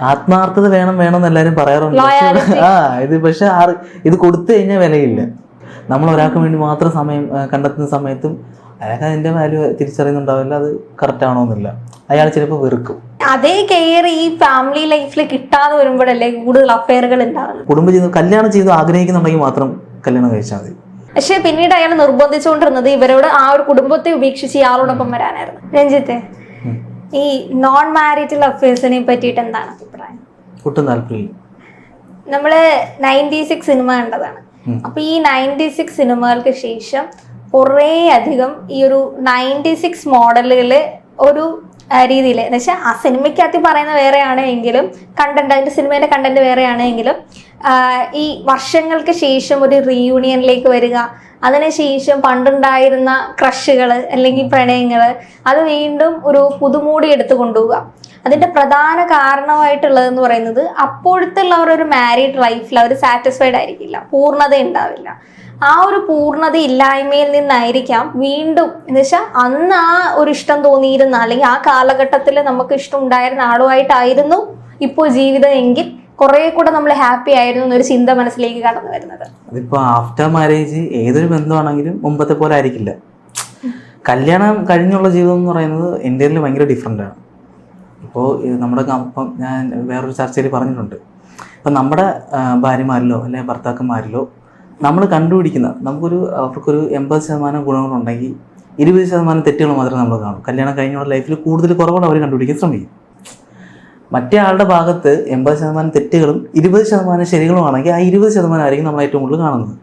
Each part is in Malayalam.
ആത്മാർത്ഥത വേണം വേണം എന്ന് എല്ലാരും പറയാറുണ്ട്. പക്ഷേ- ആ ഇത് പക്ഷെ ആറ് ഇത് കൊടുത്തു കഴിഞ്ഞാൽ വിലയില്ല. നമ്മൾ ഒരാൾക്ക് വേണ്ടി മാത്രം സമയം കണ്ടെത്തുന്ന സമയത്തും അയാൾക്ക് അതിന്റെ വാല്യൂ തിരിച്ചറിയുന്നുണ്ടാവില്ല അത് കറക്റ്റ് ആണോന്നില്ല അയാൾ ചിലപ്പോൾ വെറുക്കും. അതേ കെയർ ഈ ഫാമിലി ലൈഫിൽ കിട്ടാതെ വരുമ്പോഴല്ലേ കൂടുതൽ അഫയറുകൾ ഉണ്ടാവുന്നത്? കുടുംബജീവിതം കല്യാണം ചെയ്ത് ആഗ്രഹിക്കുന്നുണ്ടെങ്കിൽ മാത്രം കല്യാണം കഴിച്ചാൽ മതി. പക്ഷെ പിന്നീട് അയാൾ നിർബന്ധിച്ചുകൊണ്ടിരുന്നത് ഇവരോട് ആ ഒരു കുടുംബത്തെ ഉപേക്ഷിച്ച് ഇയാളോടൊപ്പം വരാനായിരുന്നു. രഞ്ജിത്തെ. ഈ നോൺ മാരിറ്റൽ അഫയേഴ്സിനെ പറ്റിയിട്ട് എന്താണ് അഭിപ്രായം? ഒട്ടും താല്പര്യമില്ല. നമ്മൾ നയന്റി സിക്സ് സിനിമ കണ്ടതാണ്. അപ്പൊ ഈ നയന്റി സിക്സ് സിനിമകൾക്ക് ശേഷം കുറേ അധികം ഈ ഒരു നയന്റി സിക്സ് മോഡലുകൾ ഒരു രീതിയിൽ എന്ന് വെച്ചാൽ ആ സിനിമയ്ക്കകത്ത് പറയുന്ന വേറെയാണ് എങ്കിലും കണ്ടന്റ് അതിന്റെ സിനിമയുടെ കണ്ടന്റ് വേറെയാണ് എങ്കിലും ഈ വർഷങ്ങൾക്ക് ശേഷം ഒരു റീയൂണിയനിലേക്ക് വരിക അതിനുശേഷം പണ്ടുണ്ടായിരുന്ന ക്രഷുകൾ അല്ലെങ്കിൽ പ്രണയങ്ങൾ അത് വീണ്ടും ഒരു പുതുമൂടി എടുത്തു കൊണ്ടുപോവുക. അതിന്റെ പ്രധാന കാരണമായിട്ടുള്ളതെന്ന് പറയുന്നത് അപ്പോഴത്തെ ഉള്ളവർ ഒരു മാരീഡ് ലൈഫിൽ അവർ സാറ്റിസ്ഫൈഡ് ആയിരിക്കില്ല. പൂർണത ഉണ്ടാവില്ല ആ ഒരു പൂർണത ഇല്ലായ്മയിൽ നിന്നായിരിക്കാം വീണ്ടും എന്ന് വെച്ചാൽ അന്ന് ആ ഒരു ഇഷ്ടം തോന്നിയിരുന്ന അല്ലെങ്കിൽ ആ കാലഘട്ടത്തിൽ നമുക്ക് ഇഷ്ടം ഉണ്ടായിരുന്ന ആളുമായിട്ടായിരുന്നു ഇപ്പോൾ ജീവിതം എങ്കിൽ കുറെ കൂടെ നമ്മൾ ഹാപ്പി ആയിരുന്നു എന്നൊരു ചിന്ത മനസ്സിലേക്ക് കടന്നു വരുന്നത്. അതിപ്പോ ആഫ്റ്റർ മാരേജ് ഏതൊരു ബന്ധമാണെങ്കിലും മുമ്പത്തെ പോലെ ആയിരിക്കില്ല. കല്യാണം കഴിഞ്ഞുള്ള ജീവിതം എന്ന് പറയുന്നത് ഇന്ത്യയിൽ ഭയങ്കര ഡിഫറെന്റ് ആണ്. ഇപ്പോൾ നമ്മുടെ അപ്പം ഞാൻ വേറൊരു ചർച്ചയിൽ പറഞ്ഞിട്ടുണ്ട്. ഇപ്പം നമ്മുടെ ഭാര്യമാരിലോ അല്ലെങ്കിൽ ഭർത്താക്കന്മാരിലോ നമ്മൾ കണ്ടുപിടിക്കുന്ന നമുക്കൊരു അവർക്കൊരു എൺപത് ശതമാനം ഗുണങ്ങളുണ്ടെങ്കിൽ ഇരുപത് ശതമാനം തെറ്റുകൾ മാത്രമേ നമ്മൾ കാണും. കല്യാണം കഴിഞ്ഞുള്ള ലൈഫിൽ കൂടുതൽ കുറവുകൾ അവർ കണ്ടുപിടിക്കാൻ ശ്രമിക്കും. മറ്റേ ആളുടെ ഭാഗത്ത് എൺപത് ശതമാനം തെറ്റുകളും ഇരുപത് ശതമാനം ശരികളുമാണെങ്കിൽ ആ ഇരുപത് ശതമാനം ആയിരിക്കും നമ്മൾ ഏറ്റവും കൂടുതൽ കാണുന്നത്.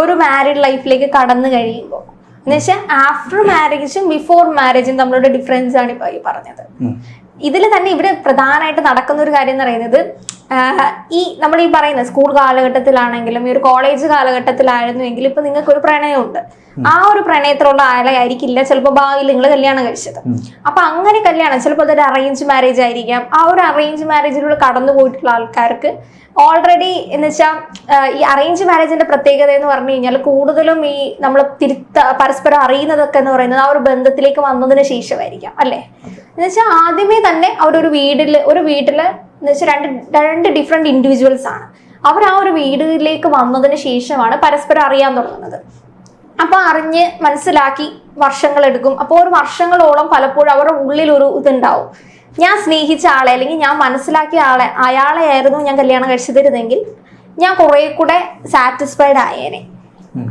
ഒരു മാരീഡ് ലൈഫിലേക്ക് കടന്നു കഴിയുമ്പോൾ. എന്ന് വെച്ചാൽ ആഫ്റ്റർ മാരേജും ബിഫോർ മാരേജും തമ്മിലുള്ള ഡിഫറൻസ് ആണ് ഇപ്പൊ ഈ പറഞ്ഞത്. ഇതിൽ തന്നെ ഇവിടെ പ്രധാനമായിട്ട് നടക്കുന്ന ഒരു കാര്യം എന്ന് പറയുന്നത് ഈ നമ്മൾ ഈ പറയുന്ന സ്കൂൾ കാലഘട്ടത്തിലാണെങ്കിലും ഈ ഒരു കോളേജ് കാലഘട്ടത്തിലായിരുന്നുവെങ്കിൽ ഇപ്പൊ നിങ്ങൾക്ക് ഒരു പ്രണയമുണ്ട് ആ ഒരു പ്രണയത്തിലുള്ള ആളായിരിക്കില്ല ചിലപ്പോൾ ഭാവിയിൽ നിങ്ങൾ കല്യാണം കഴിച്ചത്. അപ്പൊ അങ്ങനെ കല്യാണം ചിലപ്പോൾ അതൊരു അറേഞ്ച് മാരേജ് ആയിരിക്കാം. ആ ഒരു അറേഞ്ച് മാരേജിലൂടെ കടന്നു പോയിട്ടുള്ള ആൾക്കാർക്ക് ഓൾറെഡി എന്ന് വെച്ചാൽ ഈ അറേഞ്ച് മാരേജിന്റെ പ്രത്യേകത എന്ന് പറഞ്ഞു കഴിഞ്ഞാൽ കൂടുതലും ഈ നമ്മൾ തിരുത്ത പരസ്പരം അറിയുന്നതൊക്കെ എന്ന് പറയുന്നത് ആ ഒരു ബന്ധത്തിലേക്ക് വന്നതിന് ശേഷമായിരിക്കാം അല്ലേ? എന്ന് വെച്ചാൽ ആദ്യമേ തന്നെ അവരൊരു വീടിൽ ഒരു വീട്ടിൽ എന്ന് വെച്ചാൽ രണ്ട് രണ്ട് ഡിഫറെന്റ് ഇൻഡിവിജ്വൽസ് ആണ്. അവർ ആ ഒരു വീടിലേക്ക് വന്നതിന് ശേഷമാണ് പരസ്പരം അറിയാൻ തുടങ്ങുന്നത്. അപ്പൊ അറിഞ്ഞ് മനസ്സിലാക്കി വർഷങ്ങൾ എടുക്കും. അപ്പോൾ ഒരു വർഷങ്ങളോളം പലപ്പോഴും അവരുടെ ഉള്ളിൽ ഒരു ഇതുണ്ടാവും. ഞാൻ സ്നേഹിച്ച ആളെ അല്ലെങ്കിൽ ഞാൻ മനസ്സിലാക്കിയ ആളെ അയാളെ ആയിരുന്നു ഞാൻ കല്യാണം കഴിച്ചു തരുന്നതെങ്കിൽ ഞാൻ കുറെ കൂടെ സാറ്റിസ്ഫൈഡ് ആയേനെ.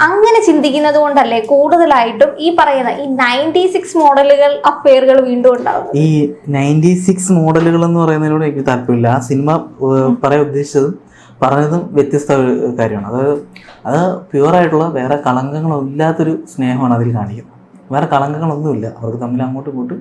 അങ്ങനെ ചിന്തിക്കുന്നത് കൊണ്ടല്ലേ കൂടുതലായിട്ടും ഈ പറയുന്ന ഈ നയന്റി സിക്സ് മോഡലുകൾ അഫെയറുകൾ വീണ്ടും ഉണ്ടാവും ഈ നയന്റി സിക്സ് മോഡലുകൾ എന്ന് പറയുന്നതിനോട് എനിക്ക് താല്പര്യമില്ല. ആ സിനിമ പറയാൻ ഉദ്ദേശിച്ചതും പറഞ്ഞതും വ്യത്യസ്ത ഒരു കാര്യമാണ്. അത് അത് പ്യുവറായിട്ടുള്ള വേറെ കളങ്കങ്ങളൊന്നും ഇല്ലാത്തൊരു സ്നേഹമാണ് അതിൽ കാണിക്കുന്നത്. വേറെ കളങ്കങ്ങളൊന്നുമില്ല. അവർക്ക് തമ്മിൽ അങ്ങോട്ടും ഇങ്ങോട്ടും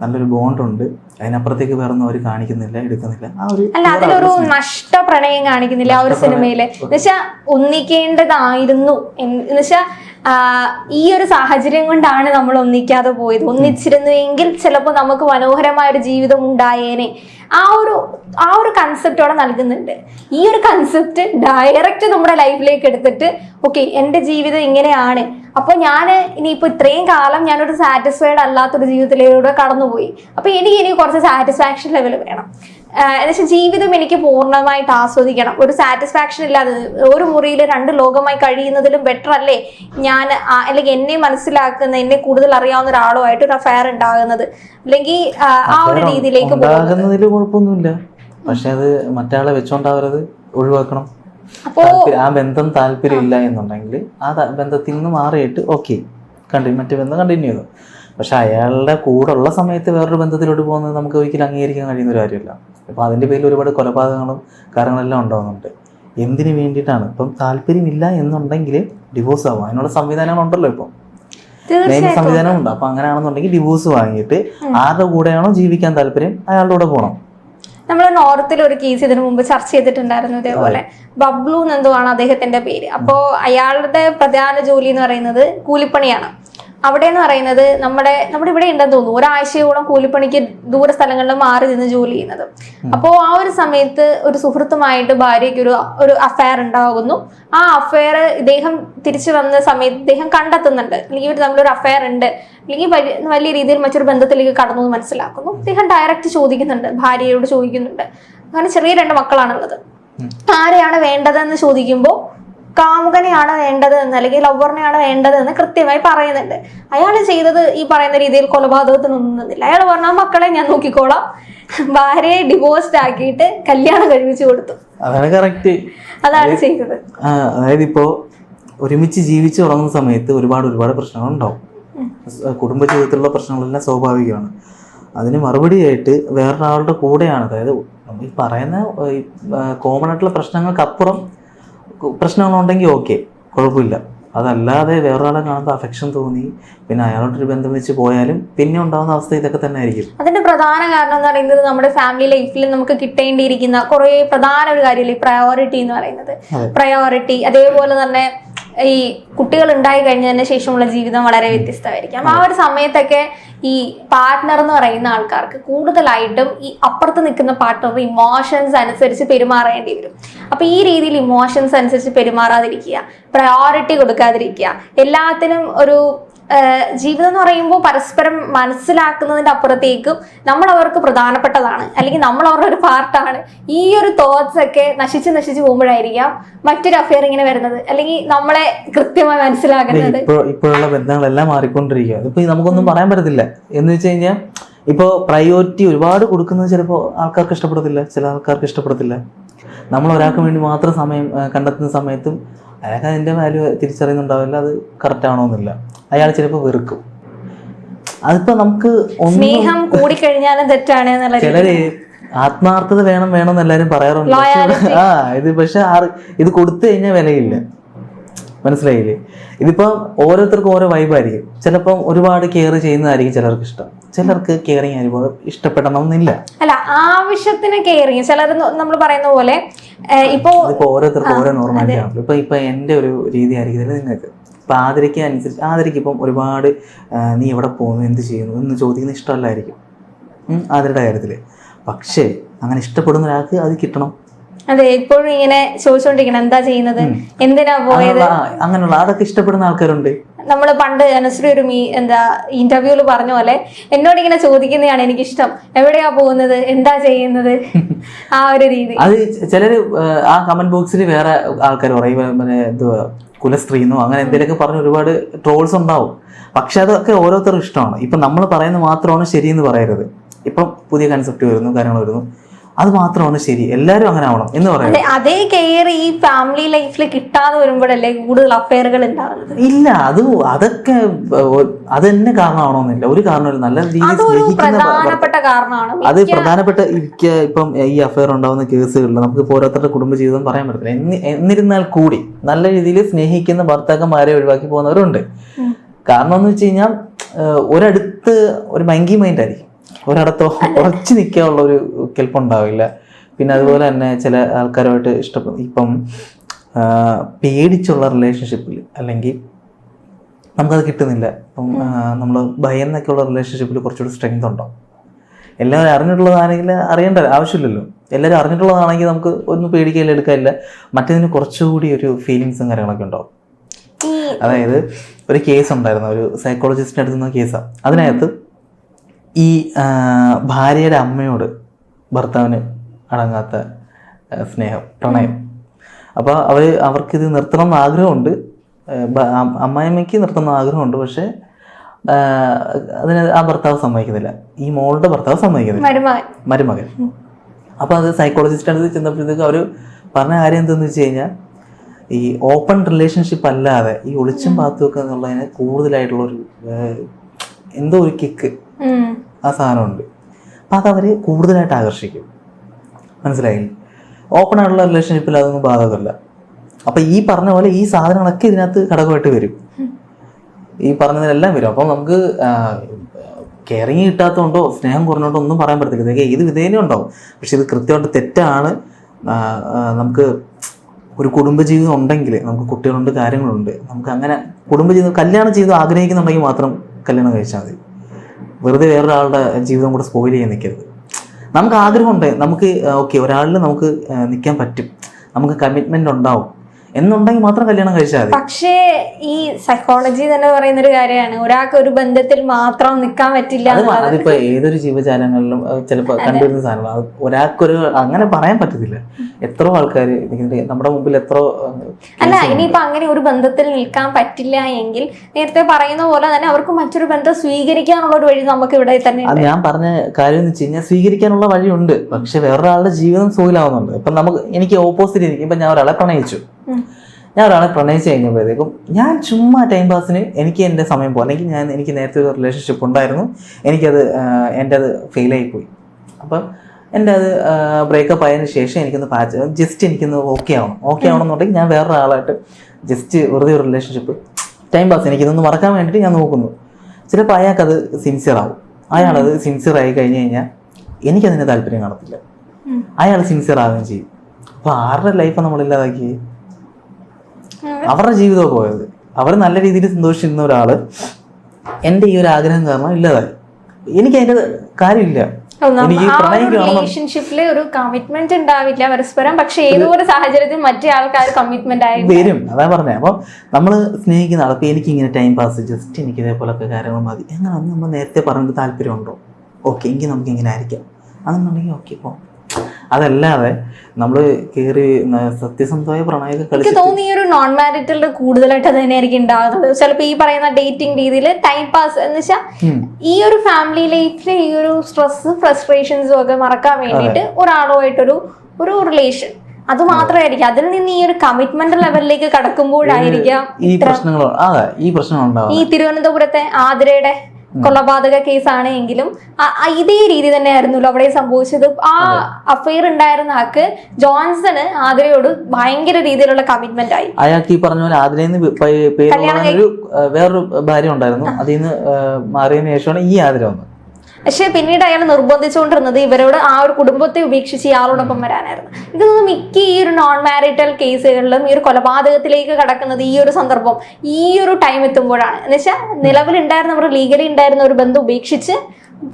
നല്ലൊരു ബോണ്ടുണ്ട്. അതിനപ്പുറത്തേക്ക് വേറെ ഒന്നും അവർ കാണിക്കുന്നില്ല എടുക്കുന്നില്ല. ആ ഒരു അല്ല അതിലൊരു നഷ്ട പ്രണയം കാണിക്കുന്നില്ല ആ ഒരു സിനിമയിൽ. എന്നുവെച്ചാ ഒന്നിക്കേണ്ടതായിരുന്നു. എന്നുവെച്ചാ ഈ ഒരു സാഹചര്യം കൊണ്ടാണ് നമ്മൾ ഒന്നിക്കാതെ പോയത്. ഒന്നിച്ചിരുന്നുവെങ്കിൽ ചിലപ്പോൾ നമുക്ക് മനോഹരമായ ഒരു ജീവിതം ഉണ്ടായേനെ. ആ ഒരു ആ ഒരു കൺസെപ്റ്റ് അവിടെ നൽകുന്നുണ്ട്. ഈ ഒരു കൺസെപ്റ്റ് ഡയറക്റ്റ് നമ്മുടെ ലൈഫിലേക്ക് എടുത്തിട്ട് ഓക്കെ എന്റെ ജീവിതം ഇങ്ങനെയാണ്. അപ്പോൾ ഞാൻ ഇനിയിപ്പോൾ ഇത്രയും കാലം ഞാനൊരു സാറ്റിസ്ഫൈഡ് അല്ലാത്തൊരു ജീവിതത്തിലൂടെ കടന്നുപോയി. അപ്പോൾ എനിക്ക് ഇനി കുറച്ച് സാറ്റിസ്ഫാക്ഷൻ ലെവൽ വേണം. എന്നുവെച്ചാൽ ജീവിതം എനിക്ക് പൂർണമായിട്ട് ആസ്വദിക്കണം. ഒരു സാറ്റിസ്ഫാക്ഷൻ ഇല്ലാതെ ഒരു മുറിയിൽ രണ്ട് ലോകമായി കഴിയുന്നതിലും ബെറ്റർ അല്ലേ? ഞാൻ അല്ലെങ്കിൽ എന്നെ മനസ്സിലാക്കുന്ന എന്നെ കൂടുതൽ അറിയാവുന്ന ഒരാളുമായിട്ട് ഒരു അഫയർ ഉണ്ടാകുന്നത്. അല്ലെങ്കിൽ ആ ഒരു രീതിയിലേക്ക് കുഴപ്പമൊന്നുമില്ല. പക്ഷെ അത് മറ്റാളെ വെച്ചോണ്ടാവരുത്. ഒഴിവാക്കണം. അപ്പോ ആ ബന്ധം താല്പര്യമില്ല എന്നുണ്ടെങ്കിൽ ആ ബന്ധത്തിൽ നിന്ന് മാറിയിട്ട് ഓക്കെ കണ്ടിന്യൂ മറ്റു ബന്ധം കണ്ടിന്യൂ ചെയ്തു. പക്ഷെ അയാളുടെ കൂടെ ഉള്ള സമയത്ത് വേറൊരു ബന്ധത്തിലോട്ട് പോകുന്നത് നമുക്ക് ഒരിക്കലും അംഗീകരിക്കാൻ കഴിയുന്ന ഒരു കാര്യമല്ല. ഇപ്പം അതിന്റെ പേരിൽ ഒരുപാട് കൊലപാതകങ്ങളും കാര്യങ്ങളെല്ലാം ഉണ്ടാകുന്നുണ്ട് എന്തിനു വേണ്ടിയിട്ടാണ്? ഇപ്പം താല്പര്യമില്ല എന്നുണ്ടെങ്കിൽ ഡിവോഴ്സ് ആവും. അതിനുള്ള സംവിധാനങ്ങളുണ്ടല്ലോ ഇപ്പം. നിയമ സംവിധാനം സംവിധാനമുണ്ട്. അപ്പം അങ്ങനെയാണെന്നുണ്ടെങ്കിൽ ഡിവോഴ്സ് വാങ്ങിയിട്ട് ആരുടെ കൂടെയാണോ ജീവിക്കാൻ താല്പര്യം? അയാളുടെ കൂടെ പോകണം നമ്മൾ നോർത്തിൽ ഒരു കേസ് ഇതിനു മുമ്പ് ചർച്ച ചെയ്തിട്ടുണ്ടായിരുന്നു ഇതേപോലെ. ബബ്ലു എന്നെന്തോ ആണ് അദ്ദേഹത്തിന്റെ പേര്. അപ്പോ അയാളുടെ പ്രധാന ജോലി എന്ന് പറയുന്നത് കൂലിപ്പണിയാണ്. അവിടെ എന്ന് പറയുന്നത് നമ്മുടെ നമ്മുടെ ഇവിടെ ഉണ്ടെന്ന് തോന്നുന്നു. ഒരാഴ്ചയോളം കൂലിപ്പണിക്ക് ദൂര സ്ഥലങ്ങളിൽ മാറി നിന്ന് ജോലി ചെയ്യുന്നത്. അപ്പോൾ ആ ഒരു സമയത്ത് ഒരു സുഹൃത്തുമായിട്ട് ഭാര്യയ്ക്ക് ഒരു ഒരു അഫയർ ഉണ്ടാകുന്നു. ആ അഫയർ ഇദ്ദേഹം തിരിച്ചു വന്ന സമയത്ത് ഇദ്ദേഹം കണ്ടെത്തുന്നുണ്ട്. അല്ലെങ്കിൽ ഇവർ തമ്മിലൊരു അഫയർ ഉണ്ട്. അല്ലെങ്കിൽ വലിയ രീതിയിൽ മറ്റൊരു ബന്ധത്തിലേക്ക് കടന്നു എന്ന് മനസ്സിലാക്കുന്നു. ഇദ്ദേഹം ഡയറക്റ്റ് ചോദിക്കുന്നുണ്ട്. ഭാര്യയോട് ചോദിക്കുന്നുണ്ട്. അങ്ങനെ ചെറിയ രണ്ട് മക്കളാണുള്ളത്. ആരെയാണ് വേണ്ടതെന്ന് ചോദിക്കുമ്പോൾ കാമുകനെയാണ് വേണ്ടത് എന്ന് അല്ലെങ്കിൽ ലവറിനെയാണ് വേണ്ടത് എന്ന് കൃത്യമായി പറയുന്നുണ്ട്. അയാൾ ചെയ്തത് ഈ പറയുന്ന രീതിയിൽ കൊലപാതകത്തിനൊന്നും നിന്നില്ല. അയാൾ പറഞ്ഞ "ആ മക്കളെ ഞാൻ നോക്കിക്കോളാം. ഭാര്യയെ ഡിവോഴ്സ്ഡ് ആക്കിയിട്ട് കല്യാണം കഴിപ്പിച്ചു കൊടുത്തു. അതാണ് കറക്റ്റ് അതാണ് ചെയ്തത്. അതായത് ഇപ്പോ ഒരുമിച്ച് ജീവിച്ച് തുടങ്ങുന്ന സമയത്ത് ഒരുപാട് ഒരുപാട് പ്രശ്നങ്ങൾ ഉണ്ടാവും. കുടുംബ ജീവിതത്തിലുള്ള പ്രശ്നങ്ങളെല്ലാം സ്വാഭാവികമാണ്. അതിന് മറുപടിയായിട്ട് വേറൊരാളുടെ കൂടെയാണ്. അതായത് നമ്മൾ പറയുന്ന കോമൺ ആയിട്ടുള്ള പ്രശ്നങ്ങൾക്കപ്പുറം പ്രശ്നങ്ങളുണ്ടെങ്കിൽ ഓക്കെ കുഴപ്പമില്ല. അതല്ലാതെ വേറൊരാളെ കാണുമ്പോൾ അഫെക്ഷൻ തോന്നി പിന്നെ അയാളോടൊരു ബന്ധം വെച്ച് പോയാലും പിന്നെ ഉണ്ടാകുന്ന അവസ്ഥ ഇതൊക്കെ തന്നെ ആയിരിക്കും. അതിന്റെ പ്രധാന കാരണം എന്ന് പറയുന്നത് നമ്മുടെ ഫാമിലി ലൈഫിൽ നമുക്ക് കിട്ടേണ്ടിയിരിക്കുന്ന കുറേ പ്രധാന ഒരു കാര്യമില്ലേ പ്രയോറിറ്റി എന്ന് പറയുന്നത്. പ്രയോറിറ്റി അതേപോലെ തന്നെ ഈ കുട്ടികൾ ഉണ്ടായി കഴിഞ്ഞതിന് ശേഷമുള്ള ജീവിതം വളരെ വ്യത്യസ്തമായിരിക്കും. ആ ഒരു സമയത്തൊക്കെ ഈ പാർട്ട്ണർ എന്ന് പറയുന്ന ആൾക്കാർക്ക് കൂടുതലായിട്ടും ഈ അപ്പുറത്ത് നിൽക്കുന്ന പാർട്ട്ണർ ഇമോഷൻസ് അനുസരിച്ച് പെരുമാറേണ്ടി വരും. അപ്പൊ ഈ രീതിയിൽ ഇമോഷൻസ് അനുസരിച്ച് പെരുമാറാതിരിക്കുക പ്രയോറിറ്റി കൊടുക്കാതിരിക്കുക എല്ലാത്തിനും ഒരു ജീവിതം എന്ന് പറയുമ്പോൾ പരസ്പരം മനസ്സിലാക്കുന്നതിന്റെ അപ്പുറത്തേക്കും നമ്മൾ അവർക്ക് പ്രധാനപ്പെട്ടതാണ്. അല്ലെങ്കിൽ നമ്മൾ അവരുടെ ഒരു പാർട്ടാണ്. ഈ ഒരു തോട്ട്സ് ഒക്കെ നശിച്ച് നശിച്ച് പോകുമ്പോഴായിരിക്കാം മറ്റൊരു അഫെയർ ഇങ്ങനെ വരുന്നത്. അല്ലെങ്കിൽ നമ്മളെ കൃത്യമായി മനസ്സിലാക്കുന്നത്. ഇപ്പോഴുള്ള ബന്ധങ്ങളെല്ലാം മാറിക്കൊണ്ടിരിക്കുക അതിപ്പോ നമുക്കൊന്നും പറയാൻ പറ്റത്തില്ല. എന്ന് വെച്ച് കഴിഞ്ഞാൽ ഇപ്പോൾ പ്രയോറിറ്റി ഒരുപാട് കൊടുക്കുന്നത് ചിലപ്പോൾ ആൾക്കാർക്ക് ഇഷ്ടപ്പെടത്തില്ല. ചില ആൾക്കാർക്ക് ഇഷ്ടപ്പെടത്തില്ല. നമ്മൾ ഒരാൾക്ക് വേണ്ടി മാത്രം സമയം കണ്ടെത്തുന്ന സമയത്തും അയാൾക്ക് അതിന്റെ വാല്യൂ തിരിച്ചറിയുന്നുണ്ടാവില്ല അത് കറക്റ്റ് ആണോന്നില്ല അയാൾ ചിലപ്പോൾ വെറുക്കും. അതിപ്പോ നമുക്ക് സ്നേഹം കൂടിക്കഴിഞ്ഞാലും തെറ്റാണ്. ചിലര് ആത്മാർത്ഥത വേണം വേണം എന്ന് എല്ലാരും പറയാറുണ്ട്. ആ ഇത് പക്ഷെ ഇത് കൊടുത്തു കഴിഞ്ഞാൽ വിലയില്ല. മനസ്സിലായില്ലേ? ഇതിപ്പം ഓരോരുത്തർക്കും ഓരോ വൈബായിരിക്കും ചിലപ്പം ഒരുപാട് കെയർ ചെയ്യുന്നതായിരിക്കും ചിലർക്ക് ഇഷ്ടം. ചിലർക്ക് കെയറിങ് അനുഭവം ഇഷ്ടപ്പെടണമെന്നില്ല. അല്ല ആവശ്യത്തിന് കെയറിങ് ചിലർ നമ്മൾ പറയുന്ന പോലെ ഇപ്പോ ഓരോരുത്തർക്കും ഓരോ നോർമാലിറ്റി ആണല്ലോ. ഇപ്പൊ ഇപ്പൊ എന്റെ ഒരു രീതി ആയിരിക്കത്തില്ല നിങ്ങൾക്ക്. ഇപ്പം ആദരിക്ക് അനുസരിച്ച് ആദരിക്ക് ഇപ്പം ഒരുപാട് നീ എവിടെ പോകുന്നു എന്ത് ചെയ്യുന്നു എന്ന് ചോദിക്കുന്ന ഇഷ്ടമല്ലായിരിക്കും. ആദരുടെ കാര്യത്തിൽ. പക്ഷേ അങ്ങനെ ഇഷ്ടപ്പെടുന്ന ഒരാൾക്ക് അത് കിട്ടണം. അതെ ഇപ്പോഴും ഇങ്ങനെ ചോദിച്ചോണ്ടിരിക്കണം എന്താ ചെയ്യുന്നത്? എന്തിനാ പോയത്? അങ്ങനെയുള്ള അതൊക്കെ ഇഷ്ടപ്പെടുന്ന ആൾക്കാരുണ്ട്. നമ്മൾ പണ്ട് അനുശ്രീ ഒരു മീ എന്താ ഇന്റർവ്യൂൽ പറഞ്ഞ പോലെ എന്നോട് ഇങ്ങനെ ചോദിക്കുന്നതാണ് എനിക്കിഷ്ടം. എവിടെയാ പോകുന്നത്? എന്താ ചെയ്യുന്നത്? ആ ഒരു രീതി. അത് ചിലര് ആ, കമന്റ് ബോക്സിൽ വേറെ ആൾക്കാർ പറയും എന്തുവാ കുലസ്ത്രീന്നോ അങ്ങനെ എന്തെങ്കിലുമൊക്കെ പറഞ്ഞ് ഒരുപാട് ട്രോൾസ് ഉണ്ടാവും. പക്ഷെ അതൊക്കെ ഓരോരുത്തർക്കും ഇഷ്ടമാണ്. ഇപ്പം നമ്മൾ പറയുന്നത് മാത്രമാണ് ശരിയെന്ന് പറയരുത്. ഇപ്പം പുതിയ കൺസെപ്റ്റ് വരുന്നു കാര്യങ്ങൾ വരുന്നു. അത് മാത്രമാണ് ശരി. എല്ലാവരും അങ്ങനെ ആവണം എന്ന് പറയുന്നത് അതേ കെയർ ഈ ഫാമിലി ലൈഫിൽ കിട്ടാതെ വരുമ്പോഴല്ലേ കൂടുതൽ അഫയറുകൾ ഉണ്ടാവുന്നത് ഇല്ല അത് അതൊക്കെ അത് തന്നെ കാരണമാവണമെന്നില്ല. ഒരു കാരണമില്ല നല്ല രീതിയിൽ അത് പ്രധാനപ്പെട്ട ഇപ്പം ഈ അഫയർ ഉണ്ടാവുന്ന കേസുകളിൽ നമുക്ക് ഓരോരുത്തരുടെ കുടുംബജീവിതം പറയാൻ പറ്റില്ല എന്നിരുന്നാൽ കൂടി നല്ല രീതിയിൽ സ്നേഹിക്കുന്ന ഭർത്താക്കന്മാരെ ഒഴിവാക്കി പോകുന്നവരുണ്ട്. കാരണം എന്ന് വെച്ച് കഴിഞ്ഞാൽ ഒരടുത്ത് ഒരു മങ്കി മൈൻഡ് ആയിരിക്കും ഒരിടത്തോ ഉറച്ചു നിൽക്കാനുള്ള ഒരു കെൽപ്പുണ്ടാവില്ല പിന്നെ അതുപോലെ തന്നെ ചില ആൾക്കാരുമായിട്ട് ഇഷ്ടപ്പെടും ഇപ്പം പേടിച്ചുള്ള റിലേഷൻഷിപ്പിൽ അല്ലെങ്കിൽ നമുക്കത് കിട്ടുന്നില്ല. ഇപ്പം നമ്മൾ ഭയന്നൊക്കെയുള്ള റിലേഷൻഷിപ്പിൽ കുറച്ചുകൂടി സ്ട്രെങ്ത് ഉണ്ടോ? എല്ലാവരും അറിഞ്ഞിട്ടുള്ളതാണെങ്കിൽ അറിയേണ്ട ആവശ്യമില്ലല്ലോ. എല്ലാവരും അറിഞ്ഞിട്ടുള്ളതാണെങ്കിൽ നമുക്ക് ഒന്നും പേടിക്കയില്ല എടുക്കാനില്ല മറ്റേതിന് കുറച്ചുകൂടി ഒരു ഫീലിങ്സും കാര്യങ്ങളൊക്കെ ഉണ്ടാവും. അതായത് ഒരു കേസ് ഉണ്ടായിരുന്നു. ഒരു സൈക്കോളജിസ്റ്റിന്റെ അടുത്ത് നിന്ന് കേസാണ് അതിനകത്ത് ഈ ഭാര്യയുടെ അമ്മയോട് ഭർത്താവിന് അടങ്ങാത്ത സ്നേഹം പ്രണയം. അപ്പോൾ അവർ അവർക്കിത് നിർത്തണം എന്ന് ആഗ്രഹമുണ്ട്. അമ്മായിമ്മയ്ക്ക് നിർത്തണം എന്ന് ആഗ്രഹമുണ്ട്. പക്ഷേ അതിന് ആ ഭർത്താവ് സമ്മതിക്കുന്നില്ല. ഈ മോളുടെ ഭർത്താവ് സമ്മതിക്കുന്നില്ല. മരുമകൻ. അപ്പോൾ അത് സൈക്കോളജിസ്റ്റ് അടുത്ത് ചെന്നപ്പോഴത്തേക്ക് അവർ പറഞ്ഞ കാര്യം എന്തെന്ന് വെച്ച് കഴിഞ്ഞാൽ ഈ ഓപ്പൺ റിലേഷൻഷിപ്പ് അല്ലാതെ ഈ ഒളിച്ചും പാത്തുമൊക്കെ എന്നുള്ളതിന് കൂടുതലായിട്ടുള്ള ഒരു എന്തോ ഒരു കിക്ക്. ആ സാധനമുണ്ട്. അപ്പം അതവർ കൂടുതലായിട്ട് ആകർഷിക്കും. മനസ്സിലായില്ലേ ഓപ്പൺ ആയിട്ടുള്ള റിലേഷൻഷിപ്പിൽ അതൊന്നും ബാധകമല്ല. അപ്പം ഈ പറഞ്ഞ പോലെ ഈ സാധനങ്ങളൊക്കെ ഇതിനകത്ത് ഘടകമായിട്ട് വരും. ഈ പറഞ്ഞതിലെല്ലാം വരും. അപ്പം നമുക്ക് കെയറിങ് കിട്ടാത്തതുകൊണ്ടോ സ്നേഹം കുറഞ്ഞോണ്ടോ ഒന്നും പറയാൻ പറ്റത്തില്ല. ഇതൊക്കെ ഏത് വിധേനയും ഉണ്ടാവും. പക്ഷെ ഇത് കൃത്യമായിട്ട് തെറ്റാണ്. നമുക്ക് ഒരു കുടുംബജീവിതം ഉണ്ടെങ്കിൽ നമുക്ക് കുട്ടികളുണ്ട് കാര്യങ്ങളുണ്ട്. നമുക്ക് അങ്ങനെ കുടുംബജീവിതം കല്യാണം ചെയ്ത് ആഗ്രഹിക്കുന്നുണ്ടെങ്കിൽ മാത്രം കല്യാണം കഴിച്ചാൽ മതി. വെറുതെ വേറൊരാളുടെ ജീവിതം കൂടെ സ്പോയിൽ ചെയ്യാൻ നിൽക്കരുത് നമുക്ക് ആഗ്രഹമുണ്ട്. നമുക്ക് ഓക്കെ ഒരാളിൽ നമുക്ക് നിൽക്കാൻ പറ്റും. നമുക്ക് കമ്മിറ്റ്മെന്റ് ഉണ്ടാവും. എന്നുണ്ടെങ്കിൽ മാത്രം കല്യാണം കഴിച്ചാൽ മതി. പക്ഷേ ഈ സൈക്കോളജി തന്നെ പറയുന്ന ഒരു കാര്യമാണ്. ഒരാൾക്ക് ഒരു ബന്ധത്തിൽ മാത്രം നിൽക്കാൻ പറ്റില്ല. അതിപ്പോ ഏതൊരു ജീവജാലങ്ങളിലും ചിലപ്പോൾ കണ്ടുവരുന്ന സാധനമാണ്. ഒരാൾക്കൊരു അങ്ങനെ പറയാൻ പറ്റത്തില്ല. എത്ര ആൾക്കാർ നമ്മുടെ മുമ്പിൽ എത്ര അല്ല. ഇനിയിപ്പോ അങ്ങനെ ഒരു ബന്ധത്തിൽ നിൽക്കാൻ പറ്റില്ല എങ്കിൽ നേരത്തെ പറയുന്ന പോലെ തന്നെ അവർക്ക് മറ്റൊരു ബന്ധം സ്വീകരിക്കാനുള്ള ഒരു വഴി നമുക്ക് ഇവിടെ തന്നെ ഞാൻ പറഞ്ഞ കാര്യം എന്ന് വെച്ച് കഴിഞ്ഞാൽ സ്വീകരിക്കാനുള്ള വഴിയുണ്ട്. പക്ഷെ വേറൊരാളുടെ ജീവിതം സുഖിലാവുന്നുണ്ട് ഇപ്പം നമുക്ക് എനിക്ക് ഓപ്പോസിറ്റ് ഇരിക്കും. ഇപ്പം ഞാൻ ഒരാളെ പ്രണയിച്ചു. ഞാൻ ഒരാളെ പ്രണയിച്ച് കഴിഞ്ഞപ്പോഴത്തേക്കും ഞാൻ ചുമ്മാ ടൈം പാസിന് എനിക്ക് എന്റെ സമയം പോകും അല്ലെങ്കിൽ ഞാൻ എനിക്ക് നേരത്തെ ഒരു റിലേഷൻഷിപ്പ് ഉണ്ടായിരുന്നു. എനിക്കത് എന്റെ അത് ഫെയിലായിപ്പോയി അപ്പം എന്റെ അത് ബ്രേക്കപ്പ് ആയതിനു ശേഷം എനിക്കൊന്ന് പാച്ച് ജസ്റ്റ് എനിക്കൊന്ന് ഓക്കെ ആവണം. ഓക്കെ ആവണമെന്നുണ്ടെങ്കിൽ ഞാൻ വേറൊരാളായിട്ട് ജസ്റ്റ് വെറുതെ ഒരു റിലേഷൻഷിപ്പ് ടൈം പാസ് എനിക്കിതൊന്ന് മറക്കാൻ വേണ്ടിയിട്ട് ഞാൻ നോക്കുന്നു. ചിലപ്പോൾ അയാൾക്കത് സിൻസിയർ ആവും. അയാളത് സിൻസിയർ ആയി കഴിഞ്ഞ് കഴിഞ്ഞാൽ എനിക്കതിന് താല്പര്യം കാണത്തില്ല. അയാൾ സിൻസിയർ ആവുകയും ചെയ്യും. അപ്പോൾ ആരുടെ ലൈഫാണ് നമ്മൾ ഇല്ലാതാക്കി. അവരുടെ ജീവിതമാണ് പോയത്. അവർ നല്ല രീതിയിൽ സന്തോഷിച്ചിരുന്ന ഒരാൾ എന്റെ ഈ ഒരു ആഗ്രഹം കാരണം ഇല്ലാതായി. എനിക്ക് അതിന്റെ കാര്യമില്ല. ആ ഒരു കമ്മിറ്റ്മെന്റ് ഉണ്ടാവില്ല പരസ്പരം. പക്ഷെ ഏതൊരു സാഹചര്യത്തിൽ മറ്റേ ആൾക്കാർ കമ്മിറ്റ്മെന്റ് ആയി വരും. അതാ പറഞ്ഞേ. അപ്പോൾ നമ്മൾ സ്നേഹിക്കുന്ന ആൾ ഇപ്പോൾ എനിക്ക് ഇങ്ങനെ ടൈം പാസ് ജസ്റ്റ് എനിക്ക് ഇതേപോലൊക്കെ കാര്യങ്ങൾ മതി. എങ്ങനെ നമ്മൾ നേരത്തെ പറഞ്ഞിട്ട് താല്പര്യമുണ്ടോ? ഓക്കെ എങ്കിൽ നമുക്ക് ഇങ്ങനെ ആയിരിക്കാം. അതെന്നുണ്ടെങ്കിൽ ഓക്കെ ഇപ്പോൾ അതല്ലാതെ നമ്മൾ കയറി സത്യസന്ധമായ പ്രണയമൊക്കെ തോന്നുന്നു ഈ ഒരു നോൺ മാരിറ്റലിൽ കൂടുതലായിട്ട് അത് തന്നെയായിരിക്കും ഉണ്ടാകുന്നത്. ചിലപ്പോൾ ഈ പറയുന്ന ഡേറ്റിംഗ് രീതിയിൽ ടൈം പാസ് എന്ന് വെച്ചാൽ ഈ ഒരു ഫാമിലി ലൈഫിലെ ഈ ഒരു സ്ട്രെസ് ഫ്രസ്ട്രേഷൻസും ഒക്കെ മറക്കാൻ വേണ്ടിയിട്ട് ഒരാളുമായിട്ടൊരു ഒരു റിലേഷൻ അത് മാത്രമായിരിക്കും. അതിൽ നിന്ന് ഈ ഒരു കമ്മിറ്റ്മെന്റ് ലെവലിലേക്ക് കടക്കുമ്പോഴായിരിക്കാം ഈ പ്രശ്നങ്ങൾ അതെ ഈ പ്രശ്നം ഈ തിരുവനന്തപുരത്തെ ആതിരയുടെ കൊലപാതക കേസാണ് എങ്കിലും ഇതേ രീതി തന്നെയായിരുന്നല്ലോ അവിടെ സംഭവിച്ചത്. ആ അഫയർ ഉണ്ടായിരുന്ന ആൾക്ക് ജോൺസണ് ആതിരയോട് ഭയങ്കര രീതിയിലുള്ള കമ്മിറ്റ്മെന്റ് ആയി. അയാൾക്ക് ഈ പറഞ്ഞ പോലെ ആതിരയിൽ വേറൊരു ഭാര്യ ഉണ്ടായിരുന്നു. അതിൽ നിന്ന് മാറിയതിനു ശേഷമാണ് ഈ ആതിര വന്നത്. പക്ഷെ പിന്നീട് അയാൾ നിർബന്ധിച്ചുകൊണ്ടിരുന്നത് ഇവരോട് ആ ഒരു കുടുംബത്തെ ഉപേക്ഷിച്ച് ഇയാളോടൊപ്പം വരാനായിരുന്നു. ഇതൊന്നും തോന്നുന്നു മിക്ക ഈ ഒരു നോൺ മാരിറ്റൽ കേസുകളിലും ഈ ഒരു കൊലപാതകത്തിലേക്ക് കടക്കുന്നത് ഈ ഒരു സന്ദർഭം ഈ ഒരു ടൈം എത്തുമ്പോഴാണ്. എന്ന് വെച്ചാൽ നിലവിലുണ്ടായിരുന്ന അവർ ലീഗലി ഉണ്ടായിരുന്ന ഒരു ബന്ധം ഉപേക്ഷിച്ച്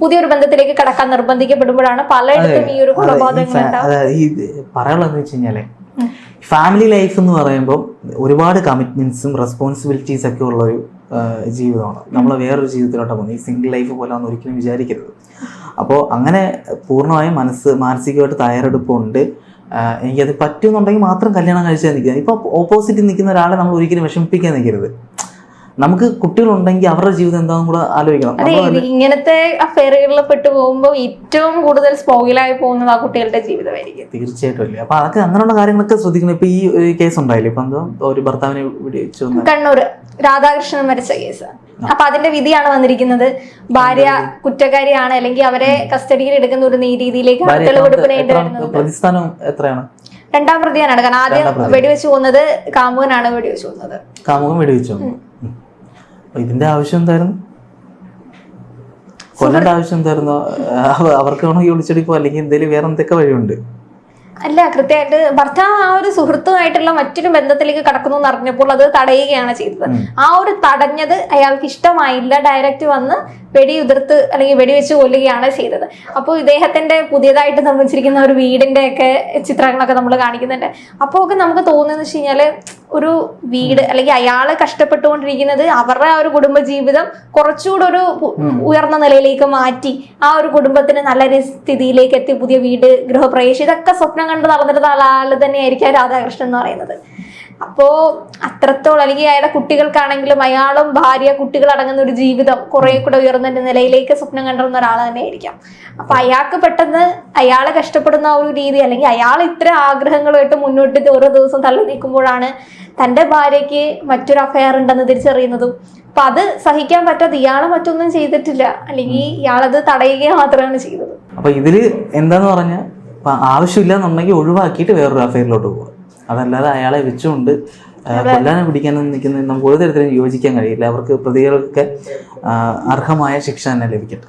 പുതിയൊരു ബന്ധത്തിലേക്ക് കടക്കാൻ നിർബന്ധിക്കപ്പെടുമ്പോഴാണ് പലയിടത്തും ഈ ഒരു കൊലപാതകങ്ങൾ വെച്ച് കഴിഞ്ഞാൽ ഫാമിലി ലൈഫ് എന്ന് പറയുമ്പോൾ ഒരുപാട് കമ്മിറ്റ്മെന്റ്സും റെസ്പോൺസിബിലിറ്റീസ് ഒക്കെ ഉള്ള ഒരു ജീവിതമാണ്. നമ്മൾ വേറൊരു ജീവിതത്തിലോട്ട് പോകുന്നത്. ഈ സിംഗിൾ ലൈഫ് പോലെ ഒന്നും ഒരിക്കലും വിചാരിക്കരുത്. അപ്പോൾ അങ്ങനെ പൂർണമായും മനസ്സ് മാനസികമായിട്ട് തയ്യാറെടുപ്പുണ്ട്. എനിക്കത് പറ്റുമെന്നുണ്ടെങ്കിൽ മാത്രം കല്യാണം കഴിച്ചാൽ നിൽക്കുക ഇപ്പോൾ ഓപ്പോസിറ്റ് നിൽക്കുന്ന ഒരാളെ നമ്മൾ ഒരിക്കലും വിഷമിപ്പിക്കാൻ നിൽക്കരുത്. നമുക്ക് കുട്ടികളുണ്ടെങ്കിൽ അവരുടെ ജീവിതം എന്താണെന്ന് കൂടെ ആലോചിക്കണം. ഇങ്ങനത്തെ അഫെയറുകളിൽ പെട്ടു പോകുമ്പോൾ ഏറ്റവും കൂടുതൽ സ്പോയിലായി പോകുന്നത് ആ കുട്ടികളുടെ ജീവിതമായിരിക്കും. തീർച്ചയായിട്ടും ഇല്ല അപ്പൊ അതൊക്കെ അങ്ങനെയുള്ള കാര്യങ്ങളൊക്കെ ശ്രദ്ധിക്കണം. ഇപ്പൊ ഈ കേസ് ഉണ്ടായില്ലേ? ഇപ്പൊ എന്തോ ഒരു ഭർത്താവിനെ വെടിവെച്ചു കണ്ണൂർ രാധാകൃഷ്ണൻ മരിച്ച കേസ് അപ്പൊ അതിന്റെ വിധിയാണ് വന്നിരിക്കുന്നത്. ഭാര്യ കുറ്റക്കാരിയാണ് അല്ലെങ്കിൽ അവരെ കസ്റ്റഡിയിൽ എടുക്കുന്ന ഒരു രീതിയിലേക്ക് തെളിവെടുപ്പിനായിട്ട് പ്രതിസ്ഥാനം എത്രയാണ്? രണ്ടാം പ്രതിയാണ്. കാരണം ആദ്യം. വെടിവെച്ച് പോകുന്നത് കാമുകനാണ് വെടിവെച്ച് പോകുന്നത്. കാമുകൻ വെടിവെച്ചു. ഇതിന്റെ ആവശ്യം എന്തായിരുന്നു? കൊല്ലേണ്ട ആവശ്യം എന്തായിരുന്നു? അവ- അവർക്ക് വേണമെങ്കിൽ വിളിച്ചെടുക്കുക അല്ലെങ്കിൽ എന്തെങ്കിലും വേറെ എന്തൊക്കെ വഴിയുണ്ട്? അല്ല കൃത്യമായിട്ട് ഭർത്താവ് ആ ഒരു സുഹൃത്തുമായിട്ടുള്ള മറ്റൊരു ബന്ധത്തിലേക്ക് കടക്കുന്നു എന്ന് അറിഞ്ഞപ്പോൾ അത് തടയുകയാണ് ചെയ്തത്. ആ ഒരു തടഞ്ഞത് അയാൾക്ക് ഇഷ്ടമായില്ല. ഡയറക്റ്റ് വന്ന് വെടി ഉതിർത്ത് അല്ലെങ്കിൽ വെടിവെച്ച് കൊല്ലുകയാണ് ചെയ്തത്. അപ്പോൾ ഇദ്ദേഹത്തിന്റെ പുതിയതായിട്ട് നിർമ്മിച്ചിരിക്കുന്ന ഒരു വീടിന്റെ ഒക്കെ ചിത്രങ്ങളൊക്കെ നമ്മൾ കാണിക്കുന്നുണ്ട്. അപ്പോൾ ഒക്കെ നമുക്ക് തോന്നുന്നത് വെച്ച് കഴിഞ്ഞാൽ ഒരു വീട് അല്ലെങ്കിൽ അയാൾ കഷ്ടപ്പെട്ടുകൊണ്ടിരിക്കുന്നത് അവരുടെ ആ ഒരു കുടുംബജീവിതം കുറച്ചുകൂടെ ഒരു ഉയർന്ന നിലയിലേക്ക് മാറ്റി ആ ഒരു കുടുംബത്തിന് നല്ലൊരു സ്ഥിതിയിലേക്ക് എത്തി പുതിയ വീട് ഗൃഹപ്രവേശം. ഇതൊക്കെ സ്വപ്നം കണ്ട് നടന്നിരുന്ന ആൾ തന്നെയായിരിക്കും രാധാകൃഷ്ണൻ എന്ന് പറയുന്നത്. അപ്പോ അത്രത്തോളം അല്ലെങ്കിൽ അയാളുടെ കുട്ടികൾക്കാണെങ്കിലും അയാളും ഭാര്യ കുട്ടികൾ അടങ്ങുന്ന ഒരു ജീവിതം കുറെ കൂടെ ഉയർന്ന നിലയിലേക്ക് സ്വപ്നം കണ്ടിരുന്ന ഒരാൾ തന്നെ ആയിരിക്കാം. അപ്പൊ അയാൾക്ക് പെട്ടെന്ന് അയാളെ കഷ്ടപ്പെടുന്ന ആ ഒരു രീതി അല്ലെങ്കിൽ അയാൾ ഇത്ര ആഗ്രഹങ്ങളുമായിട്ട് മുന്നോട്ട് ഓരോ ദിവസം തള്ളി നീക്കുമ്പോഴാണ് തന്റെ ഭാര്യയ്ക്ക് മറ്റൊരു അഫയർ ഉണ്ടെന്ന് തിരിച്ചറിയുന്നതും. അപ്പൊ അത് സഹിക്കാൻ പറ്റാതെ ഇയാളെ മറ്റൊന്നും ചെയ്തിട്ടില്ല. അല്ലെങ്കിൽ ഇയാളത് തടയുക മാത്രമാണ് ചെയ്തത്. അപ്പൊ ഇതിൽ എന്താന്ന് പറഞ്ഞാൽ ആവശ്യമില്ല എന്നുണ്ടെങ്കിൽ ഒഴിവാക്കിയിട്ട് വേറൊരു അഫയറിലോട്ട് പോകുക അതല്ലാതെ അയാളെ വെച്ചുകൊണ്ട് കൊല്ലാനും പിടിക്കാനും നിൽക്കുന്ന നമുക്ക് ഒരു തരത്തിലും യോജിക്കാൻ കഴിയില്ല. അവർക്ക് പ്രതികൾക്ക് അർഹമായ ശിക്ഷ തന്നെ ലഭിക്കട്ടെ.